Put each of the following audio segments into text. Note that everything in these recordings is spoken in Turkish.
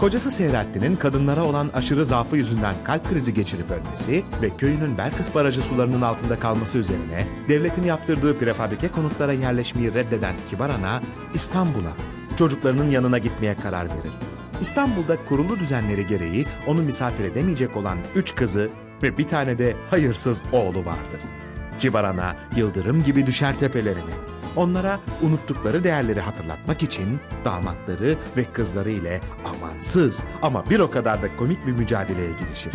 Kocası Seyrettin'in kadınlara olan aşırı zaafı yüzünden kalp krizi geçirip ölmesi ve köyünün Belkıs Barajı sularının altında kalması üzerine devletin yaptırdığı prefabrike konutlara yerleşmeyi reddeden Kibar Ana İstanbul'a çocuklarının yanına gitmeye karar verir. İstanbul'da kurulu düzenleri gereği onu misafir edemeyecek olan üç kızı ve bir tane de hayırsız oğlu vardır. Kibar Ana yıldırım gibi düşer tepelerine. Onlara unuttukları değerleri hatırlatmak için damatları ve kızları ile amansız ama bir o kadar da komik bir mücadeleye girişir.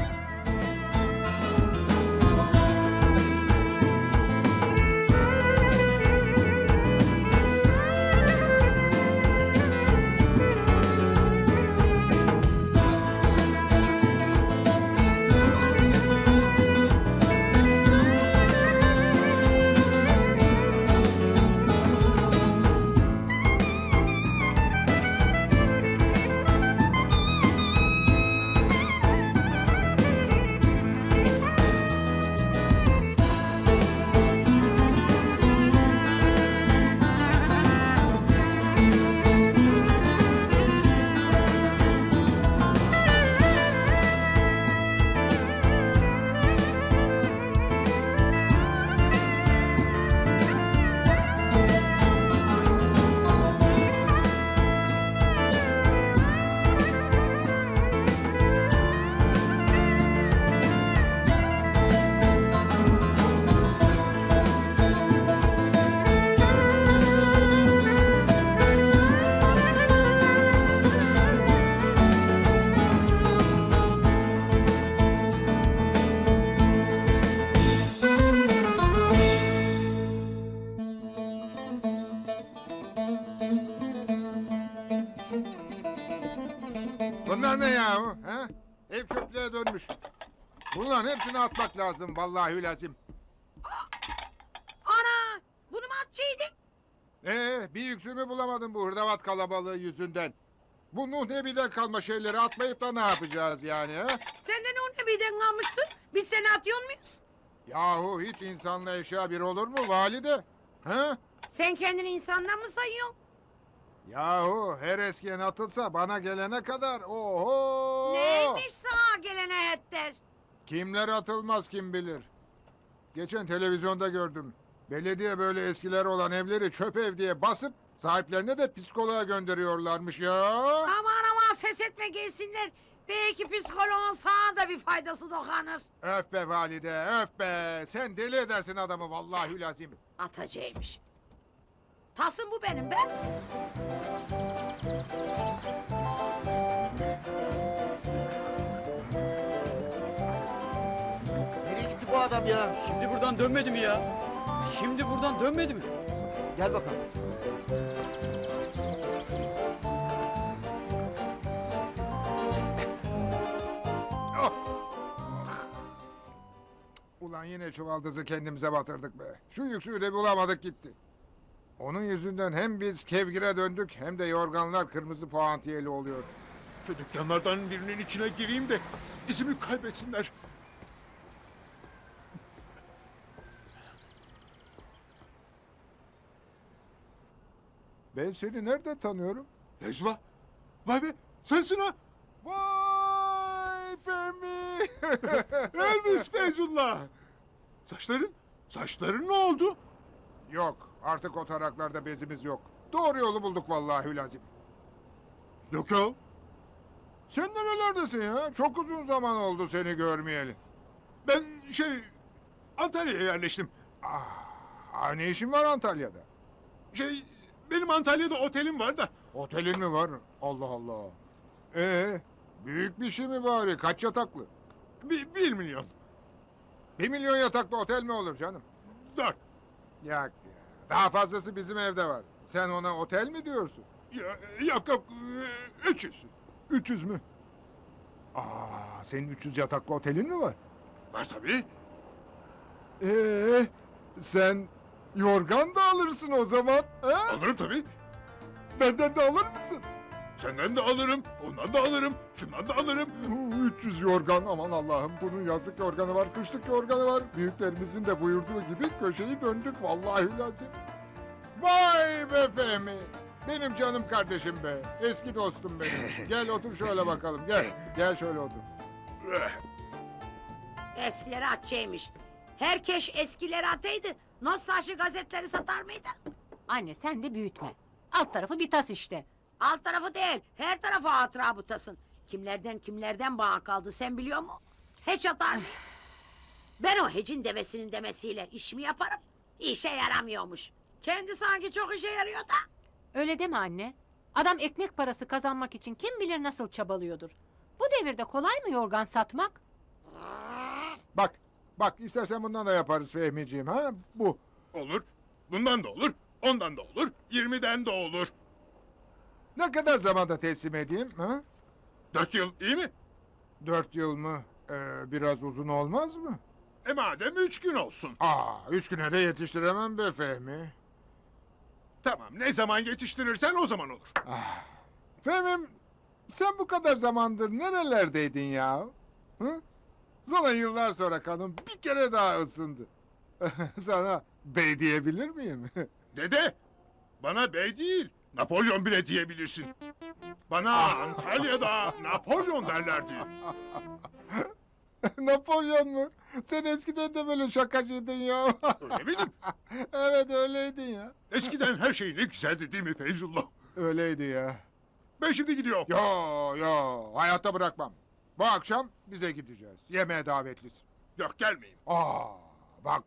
Hepsini atmak lazım vallahi lazım. Ana! Bunu mu atacaktın? Ee, bir yüksümü bulamadım bu hırdavat kalabalığı yüzünden. Bu Nuh Nebi'den kalma şeyleri atmayıp da ne yapacağız yani ha? Sen de ne birden kalmışsın? Biz seni atıyor muyuz? Yahu hiç insanla eşya bir olur mu valide? Ha? Sen kendini insandan mı sayıyorsun? Yahu her eskiyen atılsa bana gelene kadar oho! Neymiş sana gelene hetler? Kimler atılmaz kim bilir. Geçen televizyonda gördüm. Belediye böyle eskiler olan evleri çöp ev diye basıp sahiplerine de psikoloğa gönderiyorlarmış ya. Aman aman ses etme gelsinler. Belki psikoloğun sana da bir faydası dokanır. Öf be valide öf be. Sen deli edersin adamı vallahi lazım. Atacağıymış. Tasım bu benim be. Adam ya? Şimdi buradan dönmedi mi ya? Şimdi buradan dönmedi mi? Gel bakalım. Of! Ulan yine çuvaldızı kendimize batırdık be. Şu yüksüğü de bulamadık gitti. Onun yüzünden hem biz kevgire döndük hem de yorganlar kırmızı puantiyeli oluyor. Şu dükkanlardan birinin içine gireyim de izimi kaybetsinler. Ben seni nerede tanıyorum? Necla. Vay be sensin ha. Vay Fehmi! Elvis Feyzullah. Saçların, saçların ne oldu? yok artık o taraklarda bezimiz yok. Doğru yolu bulduk vallahi lazım. Yok ya. Sen nerelerdesin ya? Çok uzun zaman oldu seni görmeyeli. Ben şey Antalya'ya yerleştim. Ha, ne işin var Antalya'da? Şey benim Antalya'da otelim var da Otelin mi var? Allah Allah. Ee, büyük bir şey mi bari? Kaç yataklı? bir, bir milyon. Bir milyon yataklı otel mi olur canım? Dört. Yok ya. Daha fazlası bizim evde var. Sen ona otel mi diyorsun? Ya, yok yok. e, Üç yüz. 300 mü? Aa, senin 300 yataklı otelin mi var? Var tabii. Ee, sen yorgan da alırsın o zaman. Ha? Alırım tabii. Benden de alır mısın? Senden de alırım. Ondan da alırım. Şundan da alırım. Oo, 300 yorgan aman Allah'ım bunun yazlık yorganı var kışlık yorganı var. Büyüklerimizin de buyurduğu gibi köşeyi döndük vallahi lazım. Vay be Fehmi. Benim canım kardeşim be. Eski dostum benim. Gel otur şöyle bakalım. Gel. Gel şöyle otur. Eskileri atçıymış. Herkes eskileri ataydı. Nostalji gazetleri satar mıydı? Anne sen de büyütme. Alt tarafı bir tas işte. Alt tarafı değil, her tarafı hatıra butasın. Kimlerden kimlerden bağ kaldı sen biliyor musun? Hiç atar mı? Ben o hecin devesinin demesiyle iş mi yaparım? İşe yaramıyormuş. Kendi sanki çok işe yarıyor da. Öyle deme anne. Adam ekmek parası kazanmak için kim bilir nasıl çabalıyordur. Bu devirde kolay mı yorgan satmak? Bak. Bak istersen bundan da yaparız Fehmiciğim ha. Bu. Olur. Bundan da olur. Ondan da olur. Yirmiden de olur. Ne kadar zamanda teslim edeyim ha? Dört yıl iyi mi? Dört yıl mı? Ee, biraz uzun olmaz mı? E madem üç gün olsun. Aa, üç güne de yetiştiremem be Fehmi. Tamam ne zaman yetiştirirsen o zaman olur. Fehmim, sen bu kadar zamandır nerelerdeydin ya? Hı? Sana yıllar sonra kanım bir kere daha ısındı. Sana bey diyebilir miyim? Dede bana bey değil Napolyon bile diyebilirsin. Bana Antalya'da Napolyon derlerdi. Napolyon mu? Sen eskiden de böyle şakacıydın ya. Öyle miydim? evet öyleydin ya. Eskiden her şey ne güzeldi değil mi Feyzullah? Öyleydi ya. Ben şimdi gidiyorum. Yo yo hayatta bırakmam. Bu akşam bize gideceğiz. Yemeğe davetlisin. Yok gelmeyin. Aa bak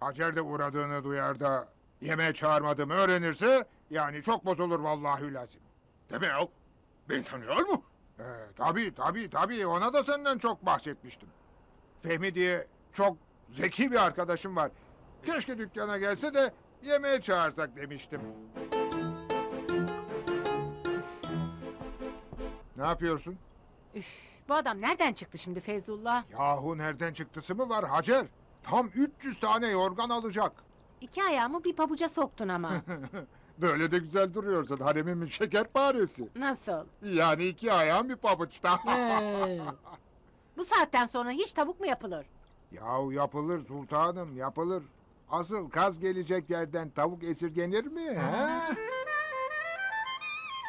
Hacer de uğradığını duyar da yemeğe çağırmadığımı öğrenirse yani çok bozulur vallahi lazım. Deme ya. Beni tanıyor mu? Ee, tabii tabii tabii ona da senden çok bahsetmiştim. Fehmi diye çok zeki bir arkadaşım var. Keşke dükkana gelse de yemeğe çağırsak demiştim. Ne yapıyorsun? Bu adam nereden çıktı şimdi Feyzullah? Yahu nereden çıktısı mı var Hacer? Tam 300 tane yorgan alacak. İki ayağımı bir pabuca soktun ama. Böyle de güzel duruyorsun haremimin şekerparesi. Nasıl? Yani iki ayağın bir pabuçta. Ee, Bu saatten sonra hiç tavuk mu yapılır? Yahu yapılır sultanım yapılır. Asıl kaz gelecek yerden tavuk esirgenir mi? He?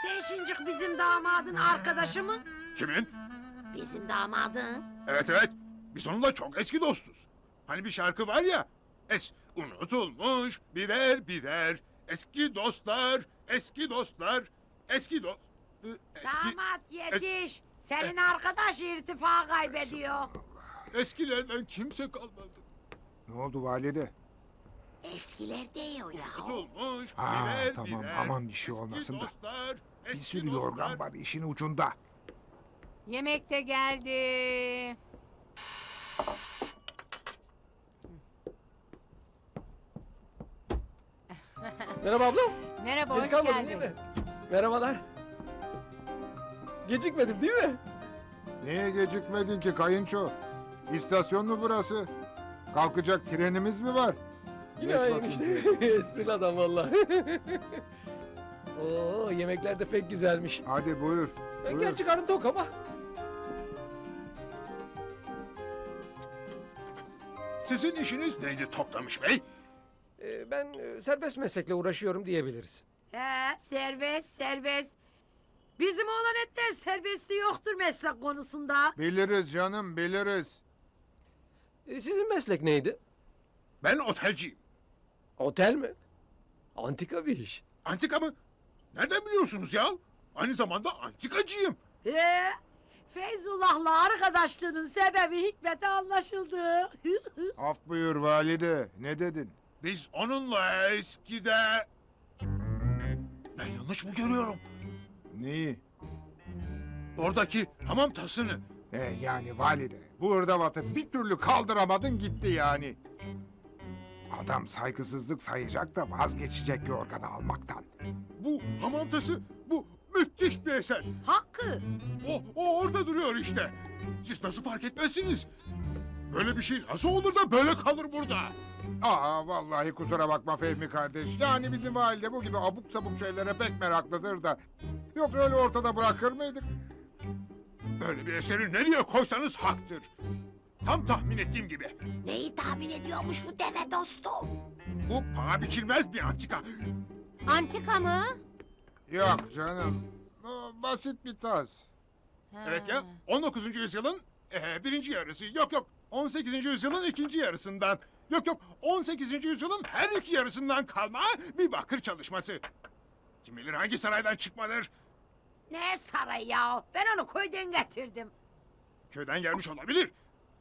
Sen şincik bizim damadın arkadaşı mı? Kimin? Bizim damadın. Evet evet. Biz onunla çok eski dostuz. Hani bir şarkı var ya. Es unutulmuş birer birer. Eski dostlar, eski dostlar, eski dost... Eski, Damat yetiş. Senin arkadaş irtifa kaybediyor. eskilerden kimse kalmadı. Ne oldu valide? Eskiler diyor ya. Unutulmuş Ha, birer tamam, birer. aman bir şey Eski olmasın da. dostlar, Bir eski sürü dostlar. yorgan var işin ucunda. Yemek de geldi. Merhaba abla. Merhaba, Geç hoş kalmadın geldin. değil mi? Merhabalar. Gecikmedim değil mi? Niye gecikmedin ki kayınço? İstasyon mu burası? Kalkacak trenimiz mi var? Yine Geç aynı bakayım işte. Esprili adam valla. Oo yemekler de pek güzelmiş. Hadi buyur. Ben buyur. gerçi karnım tok ama. Sizin işiniz neydi Toklamış Bey? Ee, ben e, serbest meslekle uğraşıyorum diyebiliriz. He, serbest serbest. Bizim oğlan etler serbestliği yoktur meslek konusunda. Biliriz canım biliriz. Ee, sizin meslek neydi? Ben otelciyim. Otel mi? Antika bir iş. Antika mı? Nereden biliyorsunuz ya? Aynı zamanda antikacıyım. He, Feyzullah'la arkadaşlığının sebebi hikmeti anlaşıldı. Af buyur valide. Ne dedin? Biz onunla eskide... Ben yanlış mı görüyorum? Neyi? Oradaki hamam tasını. E yani valide. Bu hırdavatı bir türlü kaldıramadın gitti yani. Adam saygısızlık sayacak da vazgeçecek yorganı almaktan. Bu hamam tası, müthiş bir eser. Hakkı. O, o orada duruyor işte. Siz nasıl fark etmezsiniz? Böyle bir şey nasıl olur da böyle kalır burada? Aa vallahi kusura bakma Fehmi kardeş. Yani bizim valide bu gibi abuk sabuk şeylere pek meraklıdır da. Yoksa öyle ortada bırakır mıydık? Böyle bir eseri nereye koysanız haktır. Tam tahmin ettiğim gibi. Neyi tahmin ediyormuş bu deve dostum? Bu paha biçilmez bir antika. Antika mı? Yok canım. O basit bir tas. Evet ya 19. yüzyılın eee, birinci yarısı. Yok yok 18. yüzyılın ikinci yarısından. Yok yok 18. yüzyılın her iki yarısından kalma bir bakır çalışması. Kim bilir hangi saraydan çıkmadır. Ne saray ya? Ben onu köyden getirdim. Köyden gelmiş olabilir.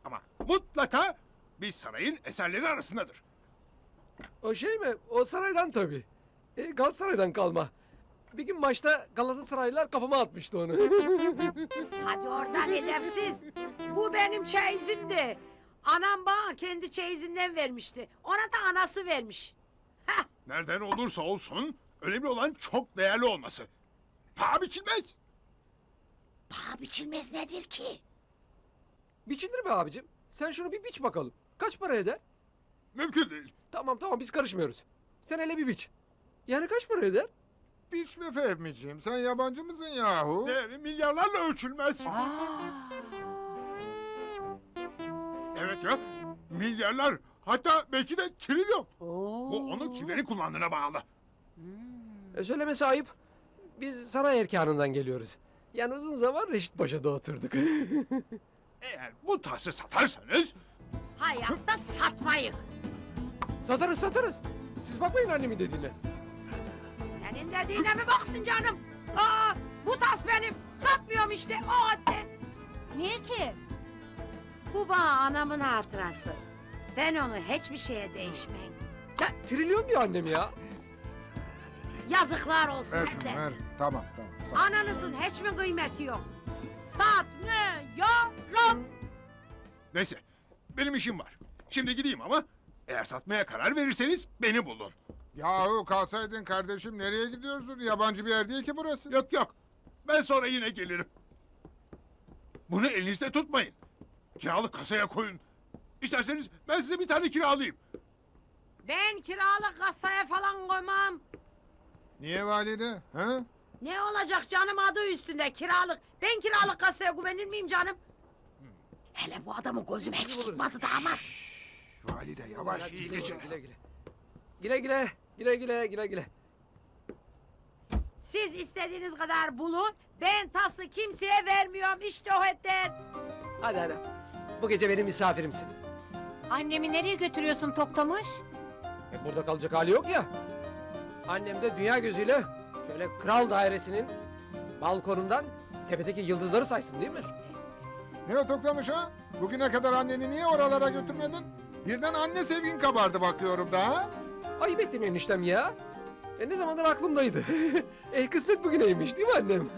Ama mutlaka bir sarayın eserleri arasındadır. O şey mi? O saraydan tabii. E, Galatasaray'dan kalma. Bir gün maçta Galatasaraylılar kafama atmıştı onu. Hadi oradan edepsiz. Bu benim çeyizimdi. Anam bana kendi çeyizinden vermişti. Ona da anası vermiş. Heh, Nereden olursa olsun önemli olan çok değerli olması. Paha biçilmez. paha biçilmez nedir ki? Biçilir mi abicim? Sen şunu bir biç bakalım. Kaç para eder? Mümkün değil. Tamam tamam biz karışmıyoruz. Sen hele bir biç. Yani kaç para eder? Biç be Fehmiciğim. Sen yabancı mısın yahu? Değeri milyarlarla ölçülmez. Evet ya. Milyarlar hatta belki de trilyon. Bu onun kimlerin kullandığına bağlı. E, söylemesi ayıp. Biz saray erkanından geliyoruz. Yani uzun zaman Reşit Paşa'da oturduk. Eğer bu tası satarsanız Hayatta satmayın. satarız satarız. Siz bakmayın annemin dediğine. Senin dediğine mi baksın canım? Aa, bu tas benim. Satmıyorum işte o halde. Niye ki? Bu bana anamın hatırası. Ben onu hiçbir şeye değişmeyim. Ya, trilyon diyor annem ya. Yazıklar olsun Ver şunu size. ver. Tamam tamam. sağ ol. Ananızın hiç mi kıymeti yok? Satmıyorum. neyse benim işim var. Şimdi gideyim ama eğer satmaya karar verirseniz beni bulun. Yahu kalsaydın kardeşim nereye gidiyorsun? Yabancı bir yer değil ki burası. Yok yok ben sonra yine gelirim. Bunu elinizde tutmayın. Kiralık kasaya koyun. İsterseniz ben size bir tane kiralayayım. Ben kiralık kasaya falan koymam. Niye valide? Ha? Ne olacak canım adı üstünde kiralık. Ben kiralık kasaya güvenir miyim canım? Hele bu adamı gözüm hiç tutmadı damat. Valide yavaş iyi geceler. Güle güle. Güle güle. Güle güle güle güle. Siz istediğiniz kadar bulun. Ben tası kimseye vermiyorum işte o hedden. Hadi hadi. Bu gece benim misafirimsin. Annemi nereye götürüyorsun Toktamış? E, burada kalacak hali yok ya. Annem de dünya gözüyle şöyle kral dairesinin balkonundan tepedeki yıldızları saysın değil mi? Ne o toklamış ha? Bugüne kadar anneni niye oralara götürmedin? Birden anne sevgin kabardı bakıyorum da ha? Ayıp ettin eniştem ya. E ne zamandır aklımdaydı. e kısmet bugüneymiş değil mi annem?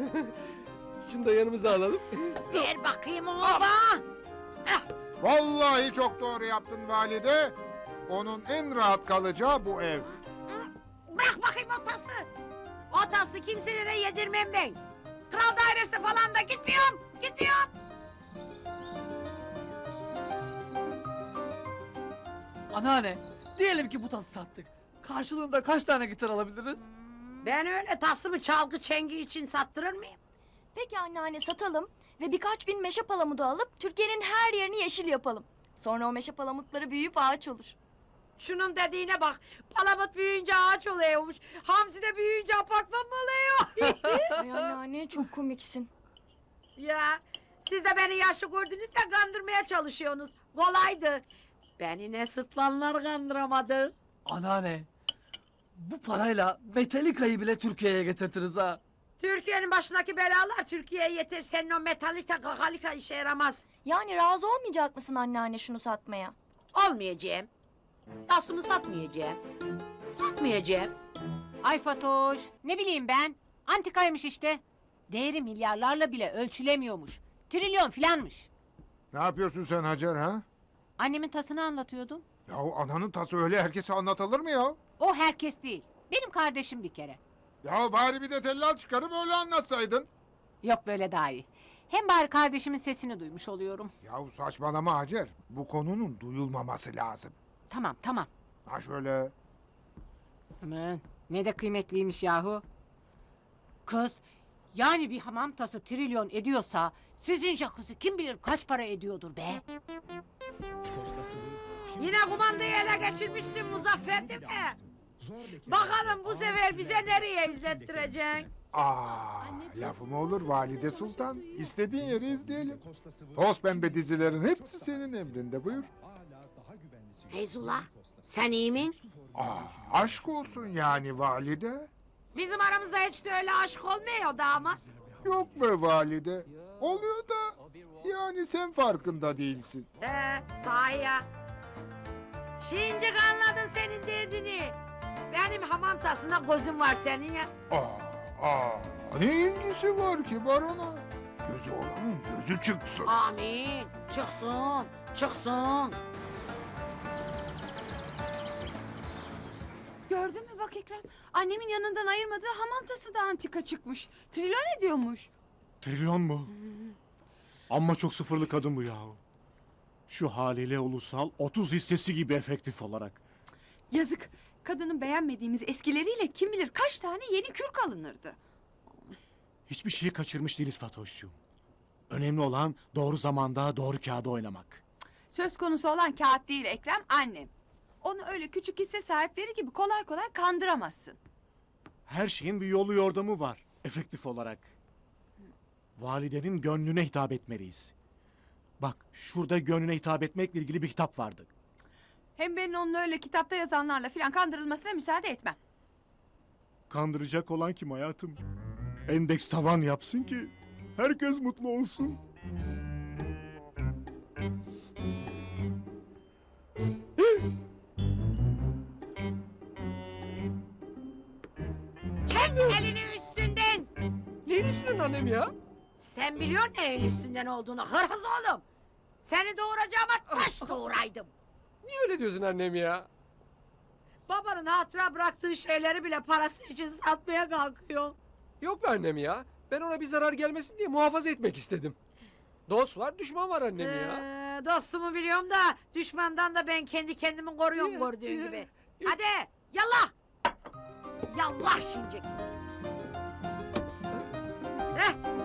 Şunu da yanımıza alalım. Ver bakayım onu bana. Vallahi çok doğru yaptın valide. Onun en rahat kalacağı bu ev. Bırak bakayım o tası. O tası kimselere yedirmem ben. Kral dairesine falan da gitmiyorum. Gitmiyorum. Anneanne, diyelim ki bu tası sattık. Karşılığında kaç tane gitar alabiliriz? Ben öyle tasımı çalgı çengi için sattırır mıyım? Peki anneanne satalım ve birkaç bin meşe palamudu alıp Türkiye'nin her yerini yeşil yapalım. Sonra o meşe palamutları büyüyüp ağaç olur. Şunun dediğine bak. Palamut büyüyünce ağaç oluyormuş. Hamsi de büyüyünce apartman mı oluyor? Ay anneanne çok komiksin. ya siz de beni yaşlı gördünüz de kandırmaya çalışıyorsunuz. Kolaydı. Beni ne sırtlanlar kandıramadı. Anneanne, bu parayla Metallica'yı bile Türkiye'ye getirtiriz ha. Türkiye'nin başındaki belalar Türkiye'ye yeter. Senin o metalika kakalika işe yaramaz. Yani razı olmayacak mısın anneanne şunu satmaya? Olmayacağım. Tasımı satmayacağım. Satmayacağım. Ay Fatoş, ne bileyim ben. Antikaymış işte. Değeri milyarlarla bile ölçülemiyormuş. Trilyon filanmış. Ne yapıyorsun sen Hacer ha? Annemin tasını anlatıyordum. Yahu ananın tası öyle herkese anlatılır mı ya? O herkes değil. Benim kardeşim bir kere. Ya bari bir de tellal çıkarıp öyle anlatsaydın. Yok böyle daha iyi. Hem bari kardeşimin sesini duymuş oluyorum. Yahu saçmalama Hacer. Bu konunun duyulmaması lazım. Tamam tamam. Ha şöyle. Aman ne de kıymetliymiş yahu. Kız yani bir hamam tası trilyon ediyorsa sizin jacuzzi kim bilir kaç para ediyordur be. Yine kumandayı ele geçirmişsin Muzaffer değil mi? Bakalım bu sefer bize nereye izlettireceksin? Aa, lafı mı olur valide sultan? İstediğin yeri izleyelim. Toz pembe dizilerin hepsi senin emrinde buyur. Feyzullah sen iyi mi? Aa, aşk olsun yani valide. Bizim aramızda hiç de öyle aşk olmuyor damat. Yok be valide. Oluyor da yani sen farkında değilsin. Ee, sahi ya. Şincik anladın senin derdini. Benim hamam tasında gözüm var senin ya. Aa, aa, ne ilgisi var ki barona? Gözü olanın gözü çıksın. Amin. Çıksın, çıksın. Gördün mü bak Ekrem? Annemin yanından ayırmadığı hamam tası da antika çıkmış. Trilyon ediyormuş. Trilyon mu? Amma çok sıfırlı kadın bu yahu. Şu haliyle ulusal 30 hissesi gibi efektif olarak. Yazık. Kadının beğenmediğimiz eskileriyle kim bilir kaç tane yeni kürk alınırdı. Hiçbir şeyi kaçırmış değiliz Fatoş'cum. Önemli olan doğru zamanda doğru kağıda oynamak. Söz konusu olan kağıt değil Ekrem, annem. Onu öyle küçük hisse sahipleri gibi kolay kolay kandıramazsın. Her şeyin bir yolu yordamı var efektif olarak. Validenin gönlüne hitap etmeliyiz. Bak şurada gönlüne hitap etmekle ilgili bir kitap vardı. Hem ben onun öyle kitapta yazanlarla filan kandırılmasına müsaade etmem. Kandıracak olan kim hayatım? Endeks tavan yapsın ki herkes mutlu olsun. Çek elini üstünden. Neyin üstünden annem ya? Sen biliyorsun neyin üstünden olduğunu hırhız oğlum. Seni doğuracağıma taş doğuraydım. Niye öyle diyorsun annem ya? Babanın hatıra bıraktığı şeyleri bile parası için satmaya kalkıyor. Yok be annem ya. Ben ona bir zarar gelmesin diye muhafaza etmek istedim. Dost var, düşman var annem ya. Ee, dostumu biliyorum da düşmandan da ben kendi kendimi koruyorum Ya, gördüğün ya, gibi. ya. Hadi yallah. Yallah şimdi. Eh.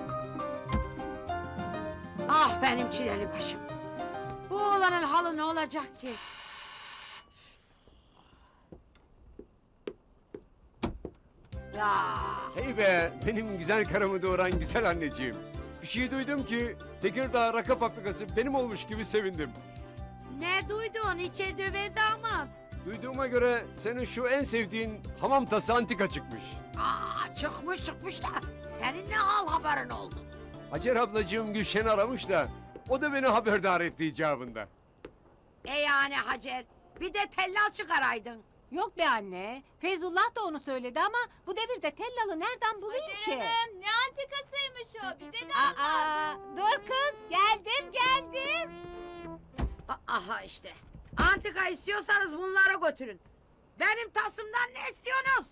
Ah benim çileli başım. Bu oğlanın halı ne olacak ki? Ya Hey be benim güzel karımı doğuran güzel anneciğim. Bir şey duydum ki Tekirdağ rakı fabrikası benim olmuş gibi sevindim. ne duydun içeride ve damat? Duyduğuma göre senin şu en sevdiğin hamam tası antika çıkmış. Aa çıkmış çıkmış da senin ne hal haberin oldu? Hacer ablacığım Gülşen aramış da o da beni haberdar etti icabında. E yani Hacer bir de tellal çıkaraydın. Yok be anne. Feyzullah da onu söyledi ama bu devirde tellalı nereden bulayım ki? ne antikasıymış o bize de Aa, dur kız geldim geldim. A- Aha işte. Antika istiyorsanız bunları götürün. Benim tasımdan ne istiyorsunuz?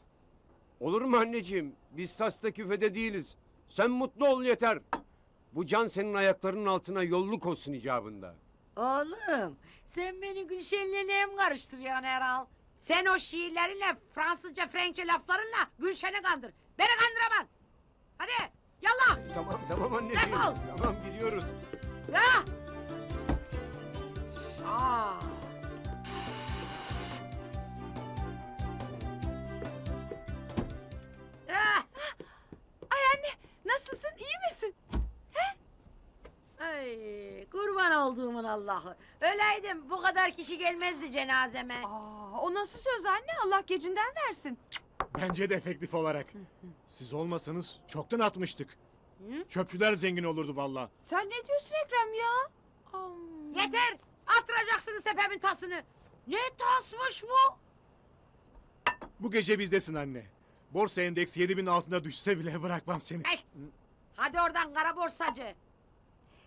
Olur mu anneciğim? Biz tasta küfede değiliz. Sen mutlu ol yeter. Bu can senin ayaklarının altına yolluk olsun icabında. Oğlum sen beni Gülşen'le neye mi karıştırıyorsun herhal? Sen o şiirlerinle Fransızca Frenkçe laflarınla Gülşen'i kandır. Beni kandıramam. Hadi yallah. Tamam tamam anneciğim. Defol! Tamam gidiyoruz. Ya. Aa. Ah, Ay anne, nasılsın, iyi misin? Ay, kurban olduğumun Allah'ı. Öyleydim bu kadar kişi gelmezdi cenazeme. Aa, o nasıl söz anne? Allah gecinden versin. Bence de efektif olarak. Siz olmasanız çoktan atmıştık. Çöpçüler zengin olurdu valla. Sen ne diyorsun Ekrem ya? Aa, Yeter! Attıracaksınız tepemin tasını. Ne tasmış bu? Bu gece bizdesin anne. Borsa endeksi 7000 altında düşse bile bırakmam seni. Hey! Hadi oradan kara borsacı.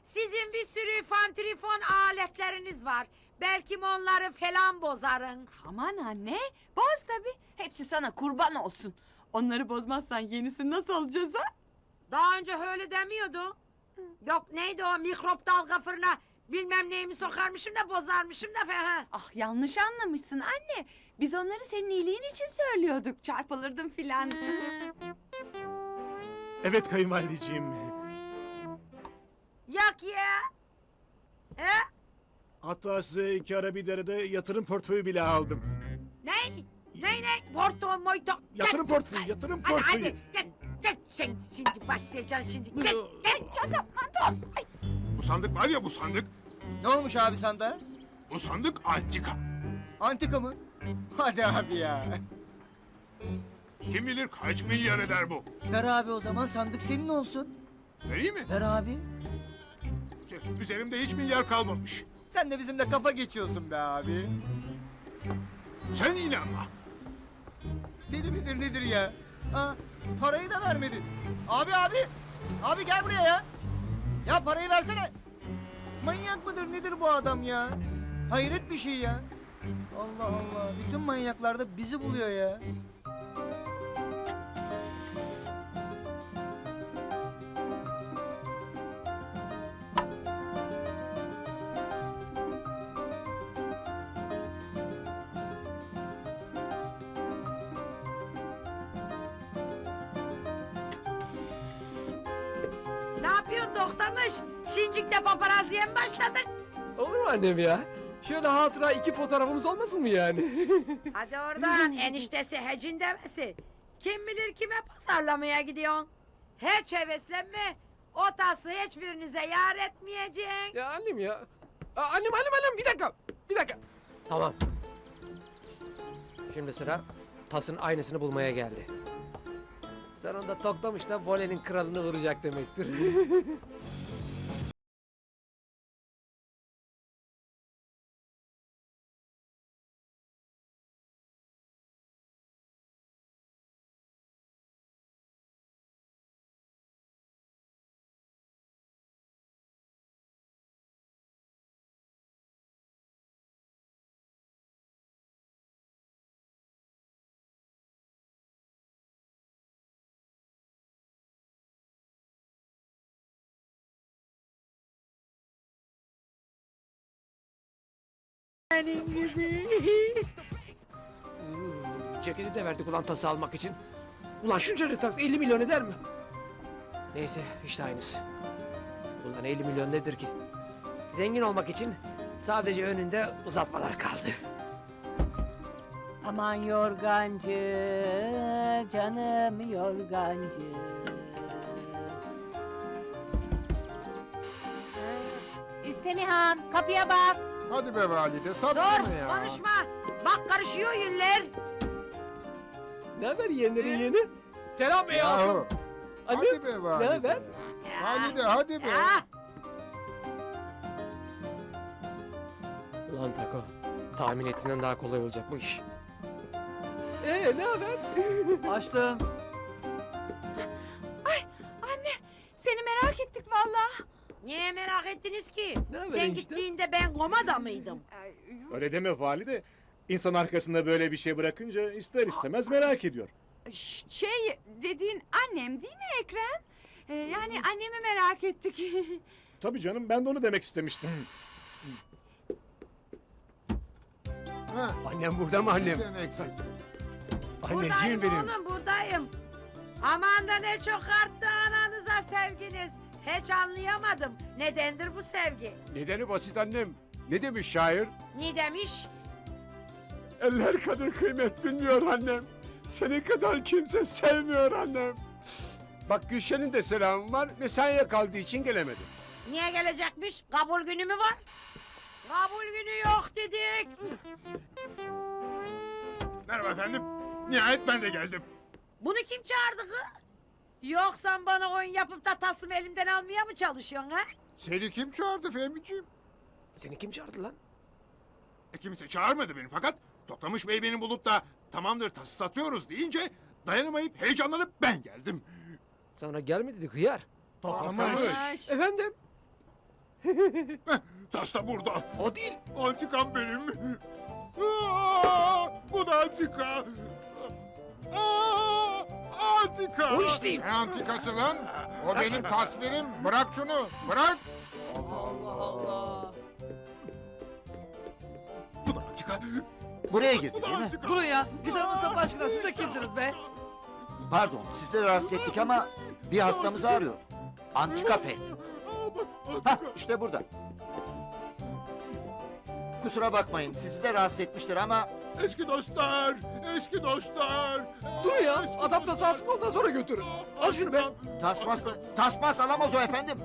Sizin bir sürü fantrifon aletleriniz var. Belki onları falan bozarın. Aman anne, boz tabii. Hepsi sana kurban olsun. Onları bozmazsan yenisini nasıl alacağız ha? Daha önce öyle demiyordu. Yok neydi o mikrop dalga fırına bilmem neyimi sokarmışım da bozarmışım da falan. Ah yanlış anlamışsın anne. Biz onları senin iyiliğin için söylüyorduk. Çarpılırdın filan. Evet kayınvalideciğim. Yak ya. He? Hatta size iki ara bir derede yatırım portföyü bile aldım. Ne? Ne ne? Porto moyto. Yatırım portföyü, yatırım Hadi portföyü. hadi. Gel, gel. Sen şimdi başlayacaksın şimdi. Gel. Gel. Çantam, mantom. Ay, Bu sandık var ya bu sandık. Ne olmuş abi sanda? Bu sandık antika. Antika mı? Hadi abi ya. Kim bilir kaç milyar eder bu. Ver abi o zaman sandık senin olsun. Vereyim mi? Ver abi. Üzerimde hiç milyar kalmamış. Sen de bizimle kafa geçiyorsun be abi. Sen inanma. Deli midir nedir ya? Ha, parayı da vermedin. Abi abi. Abi gel buraya ya. Ya parayı versene. Manyak mıdır nedir bu adam ya? Hayret bir şey ya. Allah Allah. Bütün manyaklar da bizi buluyor ya. Annem ya? Şöyle hatıra iki fotoğrafımız olmasın mı yani? Hadi oradan eniştesi hecin demesi. Kim bilir kime pazarlamaya gidiyorsun? Hiç heveslenme. O tası hiçbirinize yar etmeyecek. ya annem ya. Aa, annem annem annem bir dakika. Bir dakika. Tamam. Şimdi sıra tasın aynısını bulmaya geldi. Sonunda Toktamış da volenin kralını vuracak demektir. Benim gibi. Hmm, Ceketi de verdik ulan tası almak için. Ulan şunca tas 50 milyon eder mi? Neyse işte aynısı. Ulan 50 milyon nedir ki? Zengin olmak için sadece önünde uzatmalar kaldı. Aman yorgancı, canım yorgancı. İstemihan, kapıya bak. Hadi be valide Dur bunu ya. konuşma. Bak karışıyor yünler. Ne haber yeğenlerin yeğeni? Selam ey hatun. Yahu. Anne, Hadi be valide. haber? Valide hadi be. Ya. Ulan Tako, tahmin ettiğinden daha kolay olacak bu iş. Ee ne haber? Açtım. Niye merak ettiniz ki? Ne Sen enişte? gittiğinde ben komada mıydım? Öyle deme valide. İnsan arkasında böyle bir şey bırakınca ister istemez merak ediyor. Şey, dediğin annem değil mi Ekrem? Ee, yani annemi merak ettik. Tabii canım ben de onu demek istemiştim. Ha, Annem burada mı annem? sen eksik. Anneciğim buradayım benim. oğlum buradayım. Aman da ne çok arttı ananıza sevginiz. Hiç anlayamadım. Nedendir bu sevgi? Nedeni basit annem. Ne demiş şair? Ne demiş? Eller kadar kıymet bilmiyor annem. Seni kadar kimse sevmiyor annem. Bak Gülşen'in de selamı var. Mesaiye kaldığı için gelemedim. Niye gelecekmiş? Kabul günü mü var? Kabul günü yok dedik. Merhaba efendim. Nihayet ben de geldim. Bunu kim çağırdı kız? Yoksa bana oyun yapıp da tasımı elimden almaya mı çalışıyorsun ha? Seni kim çağırdı Fehmi'ciğim? Seni kim çağırdı lan? E, kimse çağırmadı beni fakat Toklamış Bey beni bulup da tamamdır tası satıyoruz deyince dayanamayıp heyecanlanıp ben geldim. Sana gelme dedi hıyar. Toklamış. Efendim? Tas da burada. O değil. Antikam benim. Aa, bu da antika. Aa, antika. O iş değil. Ne antikası lan? O benim tasvirim. Bırak şunu. Bırak. Bu da antika. Buraya girdi değil mi? antika. Durun ya. Gitarımın sapı aşkına siz de kimsiniz be? Pardon sizi de rahatsız ettik ama bir hastamızı arıyor. Antika Fe. Aa, bak, Hah işte burada. Kusura bakmayın sizi de rahatsız etmiştir ama Eski dostlar, eski dostlar. Dur ya eski adam tası alsın ondan sonra götür. Al şunu be. Tasmas mı? Tasmas alamaz o efendim.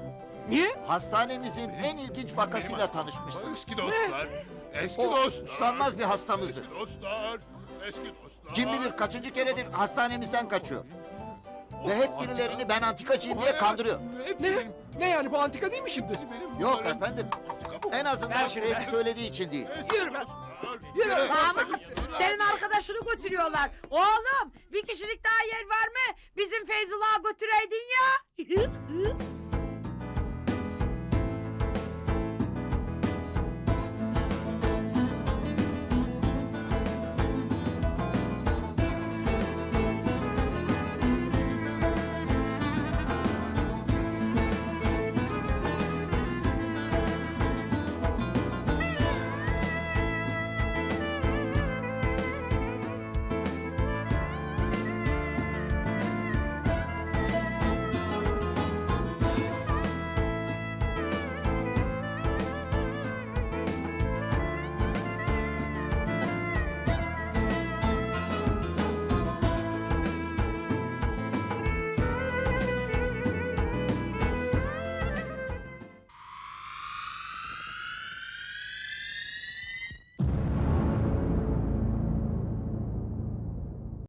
Niye? Hastanemizin en ilginç vakasıyla tanışmışsınız. Eski dostlar, eski O dostlar. uslanmaz bir hastamızdır. Eski dostlar, eski dostlar. Kim bilir kaçıncı keredir hastanemizden kaçıyor. Ve hep birilerini ben antikacıyım diye kandırıyor. Ne? Ne yani bu antika değil mi şimdi? Yok efendim. En azından be. söylediği için değil. Yürü be. Yürü. Senin arkadaşını götürüyorlar. Oğlum bir kişilik daha yer var mı? Bizim Feyzullah'a götüreydin ya.